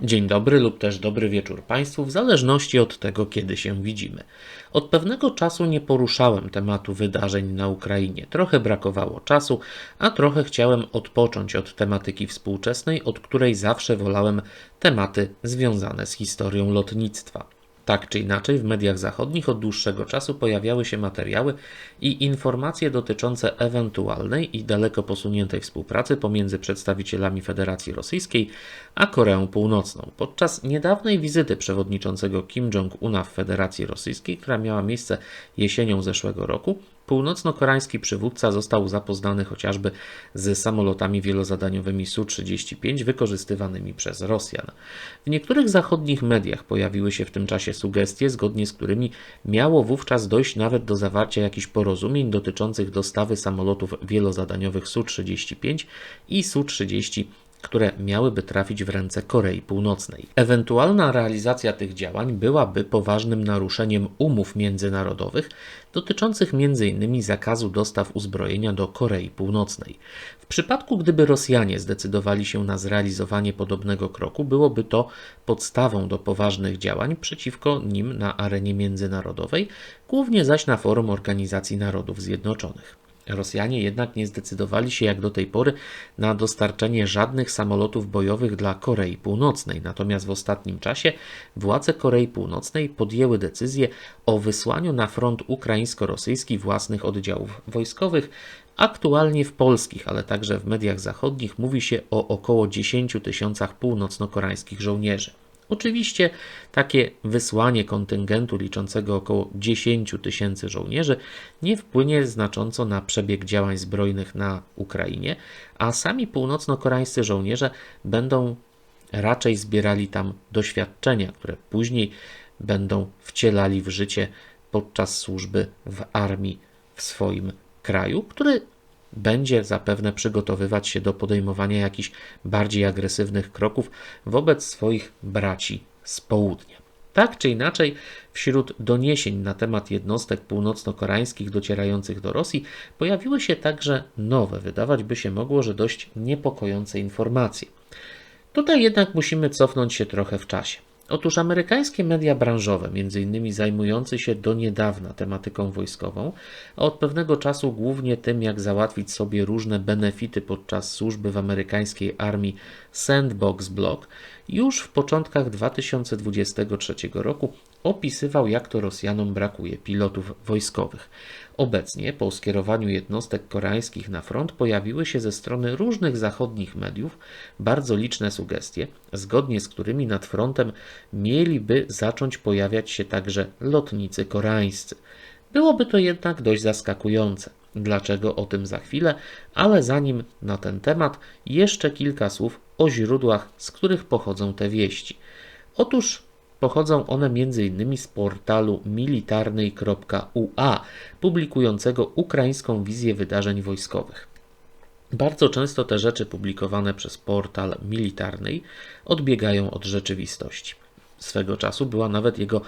Dzień dobry lub też dobry wieczór Państwu, w zależności od tego, kiedy się widzimy. Od pewnego czasu nie poruszałem tematu wydarzeń na Ukrainie. Trochę brakowało czasu, a trochę chciałem odpocząć od tematyki współczesnej, od której zawsze wolałem tematy związane z historią lotnictwa. Tak czy inaczej, w mediach zachodnich od dłuższego czasu pojawiały się materiały i informacje dotyczące ewentualnej i daleko posuniętej współpracy pomiędzy przedstawicielami Federacji Rosyjskiej a Koreą Północną. Podczas niedawnej wizyty przewodniczącego Kim Jong-una w Federacji Rosyjskiej, która miała miejsce jesienią zeszłego roku, Północno-koreański przywódca został zapoznany chociażby z samolotami wielozadaniowymi Su-35 wykorzystywanymi przez Rosjan. W niektórych zachodnich mediach pojawiły się w tym czasie sugestie, zgodnie z którymi miało wówczas dojść nawet do zawarcia jakichś porozumień dotyczących dostawy samolotów wielozadaniowych Su-35 i Su-30 które miałyby trafić w ręce Korei Północnej. Ewentualna realizacja tych działań byłaby poważnym naruszeniem umów międzynarodowych dotyczących m.in. zakazu dostaw uzbrojenia do Korei Północnej. W przypadku, gdyby Rosjanie zdecydowali się na zrealizowanie podobnego kroku, byłoby to podstawą do poważnych działań przeciwko nim na arenie międzynarodowej, głównie zaś na forum Organizacji Narodów Zjednoczonych. Rosjanie jednak nie zdecydowali się jak do tej pory na dostarczenie żadnych samolotów bojowych dla Korei Północnej. Natomiast w ostatnim czasie władze Korei Północnej podjęły decyzję o wysłaniu na front ukraińsko-rosyjski własnych oddziałów wojskowych. Aktualnie w polskich, ale także w mediach zachodnich mówi się o około 10 tysiącach północno-koreańskich żołnierzy. Oczywiście takie wysłanie kontyngentu liczącego około 10 tysięcy żołnierzy nie wpłynie znacząco na przebieg działań zbrojnych na Ukrainie, a sami północno-koreańscy żołnierze będą raczej zbierali tam doświadczenia, które później będą wcielali w życie podczas służby w armii w swoim kraju, który będzie zapewne przygotowywać się do podejmowania jakichś bardziej agresywnych kroków wobec swoich braci z południa. Tak czy inaczej, wśród doniesień na temat jednostek północno-koreańskich docierających do Rosji pojawiły się także nowe, wydawać by się mogło, że dość niepokojące informacje. Tutaj jednak musimy cofnąć się trochę w czasie. Otóż amerykańskie media branżowe, m.in. zajmujące się do niedawna tematyką wojskową, a od pewnego czasu głównie tym, jak załatwić sobie różne benefity podczas służby w amerykańskiej armii Sandbox Block, już w początkach 2023 roku opisywał, jak to Rosjanom brakuje pilotów wojskowych. Obecnie, po skierowaniu jednostek koreańskich na front, pojawiły się ze strony różnych zachodnich mediów bardzo liczne sugestie, zgodnie z którymi nad frontem mieliby zacząć pojawiać się także lotnicy koreańscy. Byłoby to jednak dość zaskakujące. Dlaczego o tym za chwilę, ale zanim na ten temat, jeszcze kilka słów o źródłach, z których pochodzą te wieści. Otóż Pochodzą one m.in. z portalu militarnej.ua, publikującego ukraińską wizję wydarzeń wojskowych. Bardzo często te rzeczy publikowane przez portal militarnej odbiegają od rzeczywistości. Swego czasu była nawet jego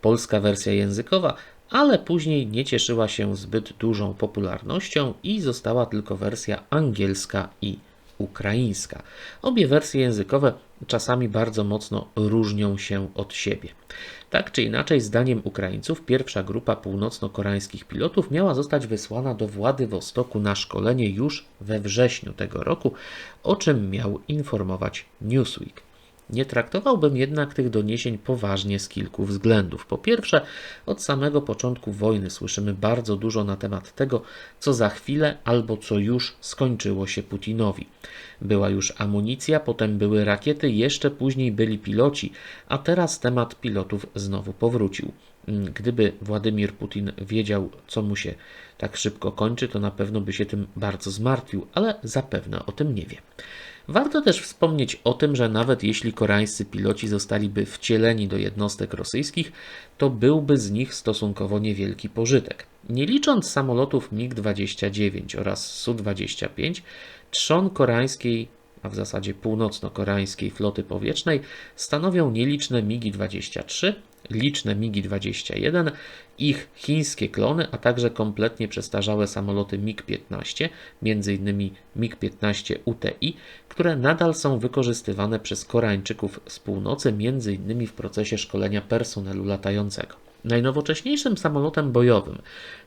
polska wersja językowa, ale później nie cieszyła się zbyt dużą popularnością i została tylko wersja angielska i ukraińska. Obie wersje językowe czasami bardzo mocno różnią się od siebie. Tak czy inaczej, zdaniem Ukraińców, pierwsza grupa północno-koreańskich pilotów miała zostać wysłana do Władywostoku na szkolenie już we wrześniu tego roku, o czym miał informować Newsweek. Nie traktowałbym jednak tych doniesień poważnie z kilku względów. Po pierwsze, od samego początku wojny słyszymy bardzo dużo na temat tego, co za chwilę albo co już skończyło się Putinowi. Była już amunicja, potem były rakiety, jeszcze później byli piloci, a teraz temat pilotów znowu powrócił. Gdyby Władimir Putin wiedział, co mu się tak szybko kończy, to na pewno by się tym bardzo zmartwił, ale zapewne o tym nie wie. Warto też wspomnieć o tym, że nawet jeśli koreańscy piloci zostaliby wcieleni do jednostek rosyjskich, to byłby z nich stosunkowo niewielki pożytek. Nie licząc samolotów MiG-29 oraz Su-25, trzon koreańskiej, a w zasadzie północno-koreańskiej floty powietrznej stanowią nieliczne MiG-23 liczne MiG-21, ich chińskie klony, a także kompletnie przestarzałe samoloty MiG-15, m.in. MiG-15 UTI, które nadal są wykorzystywane przez Koreańczyków z północy, m.in. w procesie szkolenia personelu latającego. Najnowocześniejszym samolotem bojowym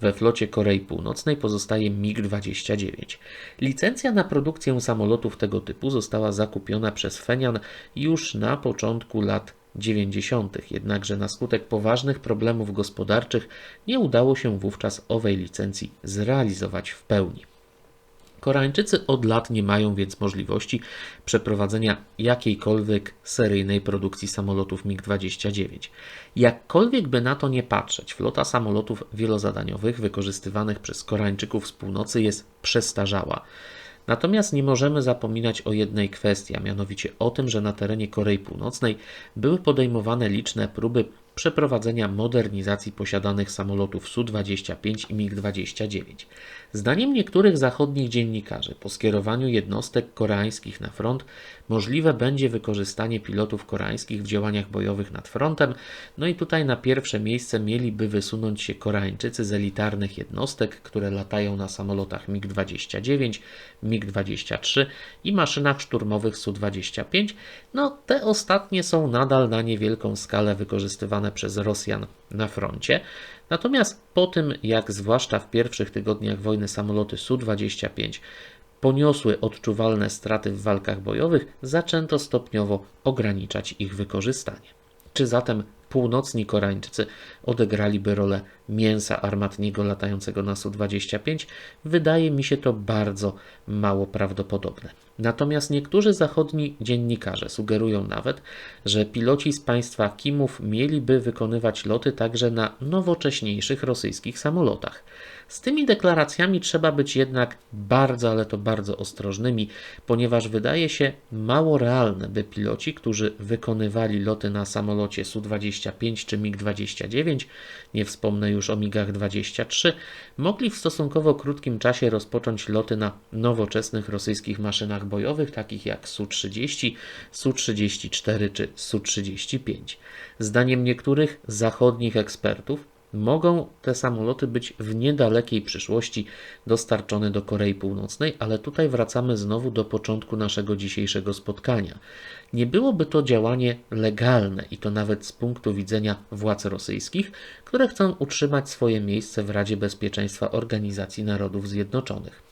we flocie Korei Północnej pozostaje MiG-29. Licencja na produkcję samolotów tego typu została zakupiona przez Fenian już na początku lat 90., jednakże na skutek poważnych problemów gospodarczych nie udało się wówczas owej licencji zrealizować w pełni. Koreańczycy od lat nie mają więc możliwości przeprowadzenia jakiejkolwiek seryjnej produkcji samolotów MiG-29. Jakkolwiek by na to nie patrzeć, flota samolotów wielozadaniowych wykorzystywanych przez Koreańczyków z północy jest przestarzała. Natomiast nie możemy zapominać o jednej kwestii, a mianowicie o tym, że na terenie Korei Północnej były podejmowane liczne próby przeprowadzenia modernizacji posiadanych samolotów Su-25 i MiG-29. Zdaniem niektórych zachodnich dziennikarzy, po skierowaniu jednostek koreańskich na front, możliwe będzie wykorzystanie pilotów koreańskich w działaniach bojowych nad frontem. No i tutaj na pierwsze miejsce mieliby wysunąć się Koreańczycy z elitarnych jednostek, które latają na samolotach MiG-29, MiG-23 i maszynach szturmowych Su-25. No, te ostatnie są nadal na niewielką skalę wykorzystywane przez Rosjan na froncie. Natomiast po tym, jak zwłaszcza w pierwszych tygodniach wojny samoloty Su-25 poniosły odczuwalne straty w walkach bojowych, zaczęto stopniowo ograniczać ich wykorzystanie. Czy zatem północni Koreańczycy odegraliby rolę mięsa armatniego latającego na Su-25? Wydaje mi się to bardzo mało prawdopodobne. Natomiast niektórzy zachodni dziennikarze sugerują nawet, że piloci z państwa Kimów mieliby wykonywać loty także na nowocześniejszych rosyjskich samolotach. Z tymi deklaracjami trzeba być jednak bardzo, ale to bardzo ostrożnymi, ponieważ wydaje się mało realne, by piloci, którzy wykonywali loty na samolocie Su-25 czy MiG-29, nie wspomnę już o MiGach 23, mogli w stosunkowo krótkim czasie rozpocząć loty na nowoczesnych rosyjskich maszynach bojowych, takich jak Su-30, Su-34 czy Su-35. Zdaniem niektórych zachodnich ekspertów, Mogą te samoloty być w niedalekiej przyszłości dostarczone do Korei Północnej, ale tutaj wracamy znowu do początku naszego dzisiejszego spotkania. Nie byłoby to działanie legalne i to nawet z punktu widzenia władz rosyjskich, które chcą utrzymać swoje miejsce w Radzie Bezpieczeństwa Organizacji Narodów Zjednoczonych.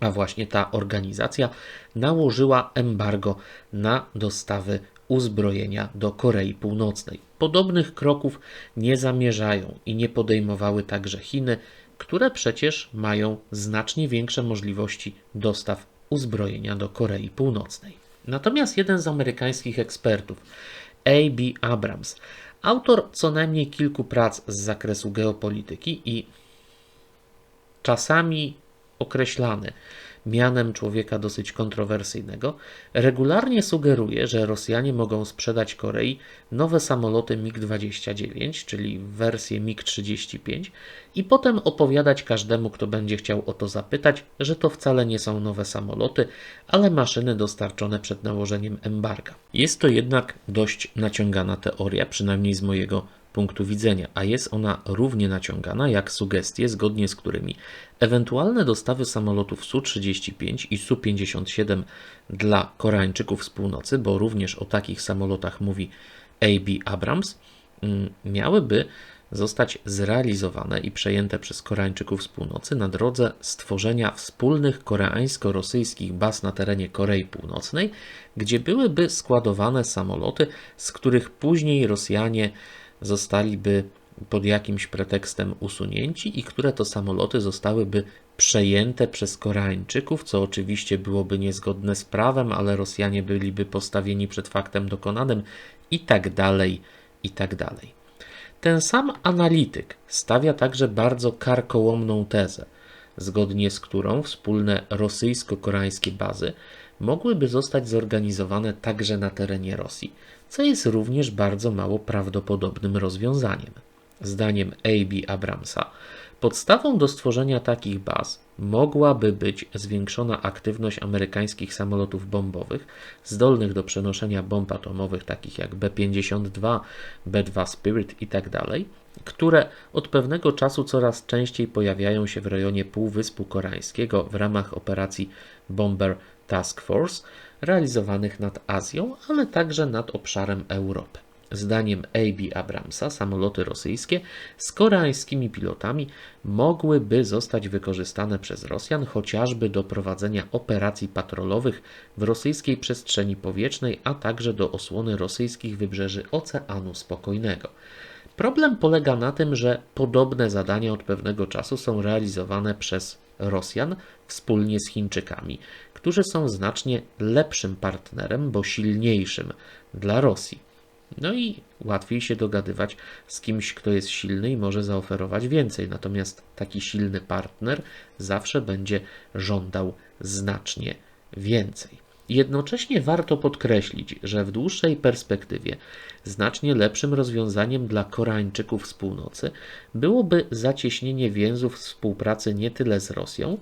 A właśnie ta organizacja nałożyła embargo na dostawy uzbrojenia do Korei Północnej. Podobnych kroków nie zamierzają i nie podejmowały także Chiny, które przecież mają znacznie większe możliwości dostaw uzbrojenia do Korei Północnej. Natomiast jeden z amerykańskich ekspertów, A.B. Abrams, autor co najmniej kilku prac z zakresu geopolityki i czasami określany mianem człowieka dosyć kontrowersyjnego, regularnie sugeruje, że Rosjanie mogą sprzedać Korei nowe samoloty MiG-29, czyli wersję MiG-35, i potem opowiadać każdemu, kto będzie chciał o to zapytać, że to wcale nie są nowe samoloty, ale maszyny dostarczone przed nałożeniem embarga. Jest to jednak dość naciągana teoria, przynajmniej z mojego punktu widzenia, a jest ona równie naciągana jak sugestie, zgodnie z którymi ewentualne dostawy samolotów Su-35 i Su-57 dla Koreańczyków z północy, bo również o takich samolotach mówi A.B. Abrams, mm, miałyby zostać zrealizowane i przejęte przez Koreańczyków z północy na drodze stworzenia wspólnych koreańsko-rosyjskich baz na terenie Korei Północnej, gdzie byłyby składowane samoloty, z których później Rosjanie zostaliby pod jakimś pretekstem usunięci i które to samoloty zostałyby przejęte przez Koreańczyków, co oczywiście byłoby niezgodne z prawem, ale Rosjanie byliby postawieni przed faktem dokonanym i tak dalej, i tak dalej. Ten sam analityk stawia także bardzo karkołomną tezę, zgodnie z którą wspólne rosyjsko-koreańskie bazy mogłyby zostać zorganizowane także na terenie Rosji, co jest również bardzo mało prawdopodobnym rozwiązaniem. Zdaniem A.B. Abramsa, Podstawą do stworzenia takich baz mogłaby być zwiększona aktywność amerykańskich samolotów bombowych zdolnych do przenoszenia bomb atomowych takich jak B-52, B-2 Spirit itd., które od pewnego czasu coraz częściej pojawiają się w rejonie Półwyspu Koreańskiego w ramach operacji Bomber Task Force realizowanych nad Azją, ale także nad obszarem Europy. Zdaniem A.B. Abramsa samoloty rosyjskie z koreańskimi pilotami mogłyby zostać wykorzystane przez Rosjan chociażby do prowadzenia operacji patrolowych w rosyjskiej przestrzeni powietrznej, a także do osłony rosyjskich wybrzeży Oceanu Spokojnego. Problem polega na tym, że podobne zadania od pewnego czasu są realizowane przez Rosjan wspólnie z Chińczykami, którzy są znacznie lepszym partnerem, bo silniejszym dla Rosji. No i łatwiej się dogadywać z kimś, kto jest silny i może zaoferować więcej. Natomiast taki silny partner zawsze będzie żądał znacznie więcej. Jednocześnie warto podkreślić, że w dłuższej perspektywie znacznie lepszym rozwiązaniem dla Koreańczyków z północy byłoby zacieśnienie więzów współpracy nie tyle z Rosją,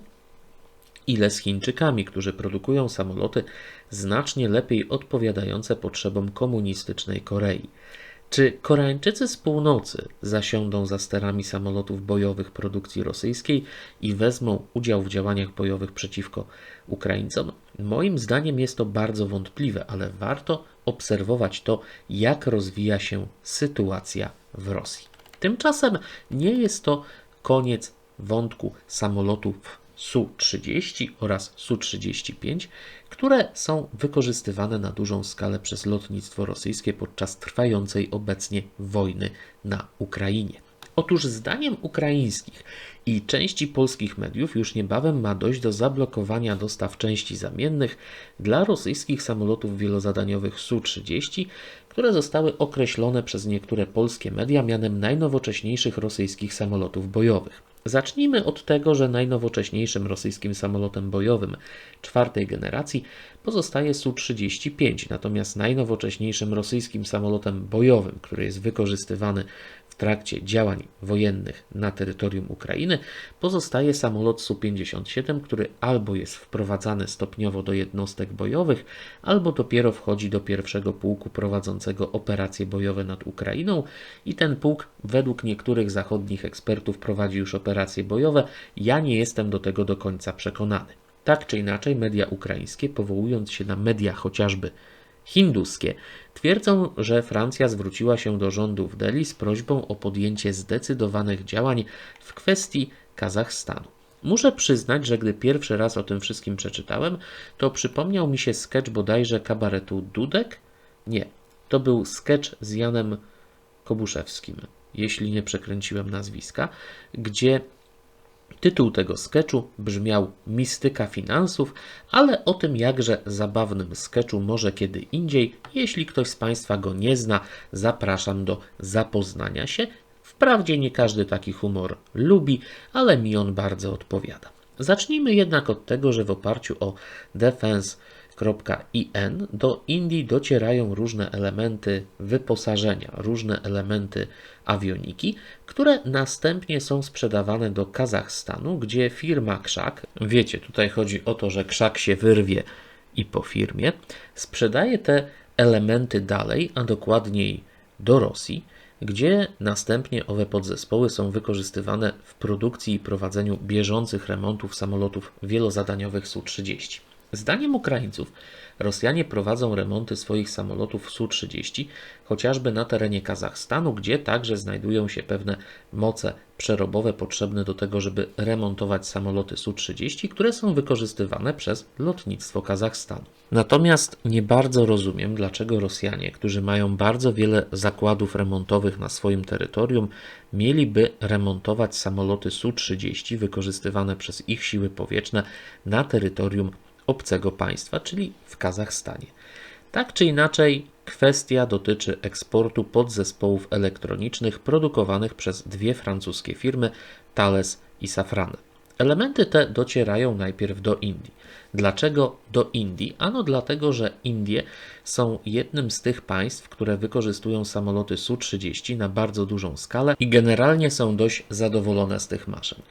ile z Chińczykami, którzy produkują samoloty znacznie lepiej odpowiadające potrzebom komunistycznej Korei. Czy Koreańczycy z północy zasiądą za sterami samolotów bojowych produkcji rosyjskiej i wezmą udział w działaniach bojowych przeciwko Ukraińcom? Moim zdaniem jest to bardzo wątpliwe, ale warto obserwować to, jak rozwija się sytuacja w Rosji. Tymczasem nie jest to koniec wątku samolotów Su-30 oraz Su-35, które są wykorzystywane na dużą skalę przez lotnictwo rosyjskie podczas trwającej obecnie wojny na Ukrainie. Otóż zdaniem ukraińskich i części polskich mediów już niebawem ma dojść do zablokowania dostaw części zamiennych dla rosyjskich samolotów wielozadaniowych Su-30, które zostały określone przez niektóre polskie media mianem najnowocześniejszych rosyjskich samolotów bojowych. Zacznijmy od tego, że najnowocześniejszym rosyjskim samolotem bojowym czwartej generacji pozostaje Su-35, natomiast najnowocześniejszym rosyjskim samolotem bojowym, który jest wykorzystywany trakcie działań wojennych na terytorium Ukrainy, pozostaje samolot Su-57, który albo jest wprowadzany stopniowo do jednostek bojowych, albo dopiero wchodzi do pierwszego pułku prowadzącego operacje bojowe nad Ukrainą i ten pułk według niektórych zachodnich ekspertów prowadzi już operacje bojowe. Ja nie jestem do tego do końca przekonany. Tak czy inaczej, media ukraińskie, powołując się na media chociażby hinduskie, twierdzą, że Francja zwróciła się do rządu w Delhi z prośbą o podjęcie zdecydowanych działań w kwestii Kazachstanu. Muszę przyznać, że gdy pierwszy raz o tym wszystkim przeczytałem, to przypomniał mi się sketch bodajże kabaretu Dudek? Nie, to był sketch z Janem Kobuszewskim, jeśli nie przekręciłem nazwiska, gdzie Tytuł tego sketchu brzmiał Mistyka finansów, ale o tym jakże zabawnym sketchu może kiedy indziej. Jeśli ktoś z Państwa go nie zna, zapraszam do zapoznania się. Wprawdzie nie każdy taki humor lubi, ale mi on bardzo odpowiada. Zacznijmy jednak od tego, że w oparciu o Defense .in do Indii docierają różne elementy wyposażenia, różne elementy awioniki, które następnie są sprzedawane do Kazachstanu, gdzie firma Krzak, wiecie, tutaj chodzi o to, że Krzak się wyrwie i po firmie, sprzedaje te elementy dalej, a dokładniej do Rosji, gdzie następnie owe podzespoły są wykorzystywane w produkcji i prowadzeniu bieżących remontów samolotów wielozadaniowych Su-30. Zdaniem Ukraińców Rosjanie prowadzą remonty swoich samolotów Su-30 chociażby na terenie Kazachstanu, gdzie także znajdują się pewne moce przerobowe potrzebne do tego, żeby remontować samoloty Su-30, które są wykorzystywane przez lotnictwo Kazachstanu. Natomiast nie bardzo rozumiem, dlaczego Rosjanie, którzy mają bardzo wiele zakładów remontowych na swoim terytorium, mieliby remontować samoloty Su-30 wykorzystywane przez ich siły powietrzne na terytorium obcego państwa, czyli w Kazachstanie. Tak czy inaczej, kwestia dotyczy eksportu podzespołów elektronicznych produkowanych przez dwie francuskie firmy Thales i Safran. Elementy te docierają najpierw do Indii. Dlaczego do Indii? Ano dlatego, że Indie są jednym z tych państw, które wykorzystują samoloty Su-30 na bardzo dużą skalę i generalnie są dość zadowolone z tych maszyn.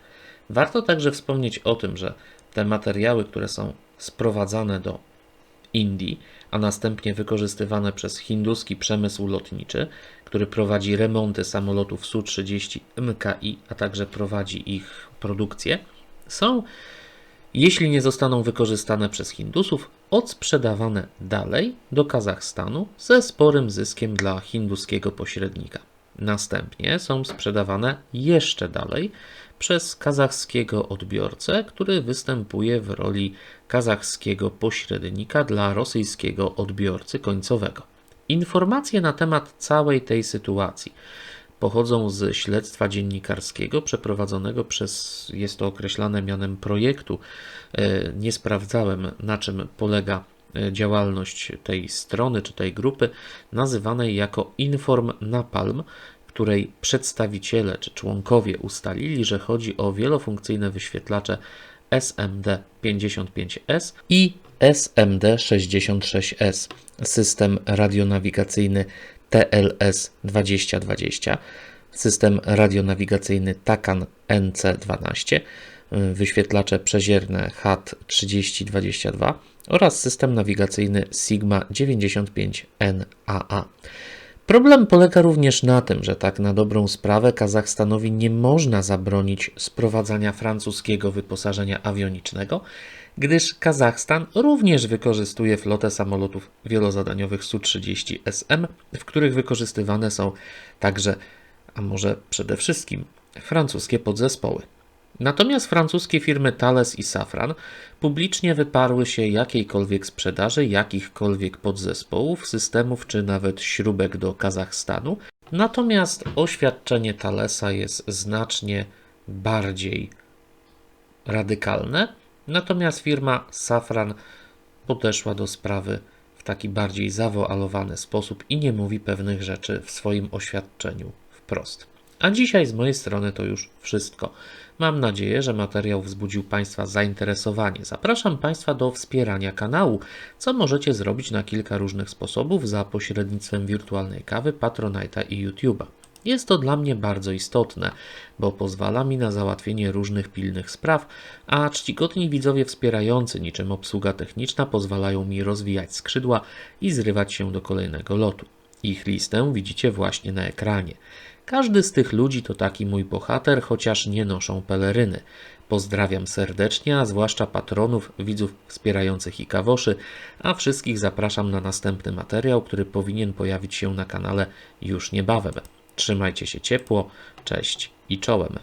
Warto także wspomnieć o tym, że te materiały, które są sprowadzane do Indii, a następnie wykorzystywane przez hinduski przemysł lotniczy, który prowadzi remonty samolotów Su-30 MKI, a także prowadzi ich produkcję, są, jeśli nie zostaną wykorzystane przez Hindusów, odsprzedawane dalej do Kazachstanu ze sporym zyskiem dla hinduskiego pośrednika. Następnie są sprzedawane jeszcze dalej przez kazachskiego odbiorcę, który występuje w roli kazachskiego pośrednika dla rosyjskiego odbiorcy końcowego. Informacje na temat całej tej sytuacji pochodzą z śledztwa dziennikarskiego przeprowadzonego przez, jest to określane mianem projektu. E, nie sprawdzałem, na czym polega działalność tej strony czy tej grupy, nazywanej jako Inform Napalm, której przedstawiciele czy członkowie ustalili, że chodzi o wielofunkcyjne wyświetlacze SMD55S i SMD66S, system radionawigacyjny TLS 2020, system radionawigacyjny TACAN NC12, wyświetlacze przezierne HAT 3022 oraz system nawigacyjny Sigma 95NAA. Problem polega również na tym, że tak na dobrą sprawę Kazachstanowi nie można zabronić sprowadzania francuskiego wyposażenia awionicznego, gdyż Kazachstan również wykorzystuje flotę samolotów wielozadaniowych Su-30 SM, w których wykorzystywane są także, a może przede wszystkim, francuskie podzespoły. Natomiast francuskie firmy Thales i Safran publicznie wyparły się jakiejkolwiek sprzedaży jakichkolwiek podzespołów, systemów czy nawet śrubek do Kazachstanu. Natomiast oświadczenie Thalesa jest znacznie bardziej radykalne. Natomiast firma Safran podeszła do sprawy w taki bardziej zawoalowany sposób i nie mówi pewnych rzeczy w swoim oświadczeniu wprost. A dzisiaj z mojej strony to już wszystko. Mam nadzieję, że materiał wzbudził Państwa zainteresowanie. Zapraszam Państwa do wspierania kanału, co możecie zrobić na kilka różnych sposobów za pośrednictwem wirtualnej kawy, Patronite'a i YouTube'a. Jest to dla mnie bardzo istotne, bo pozwala mi na załatwienie różnych pilnych spraw, a czcigodni widzowie wspierający niczym obsługa techniczna pozwalają mi rozwijać skrzydła i zrywać się do kolejnego lotu. Ich listę widzicie właśnie na ekranie. Każdy z tych ludzi to taki mój bohater, chociaż nie noszą peleryny. Pozdrawiam serdecznie, a zwłaszcza patronów, widzów wspierających i kawoszy, a wszystkich zapraszam na następny materiał, który powinien pojawić się na kanale już niebawem. Trzymajcie się ciepło, cześć i czołem.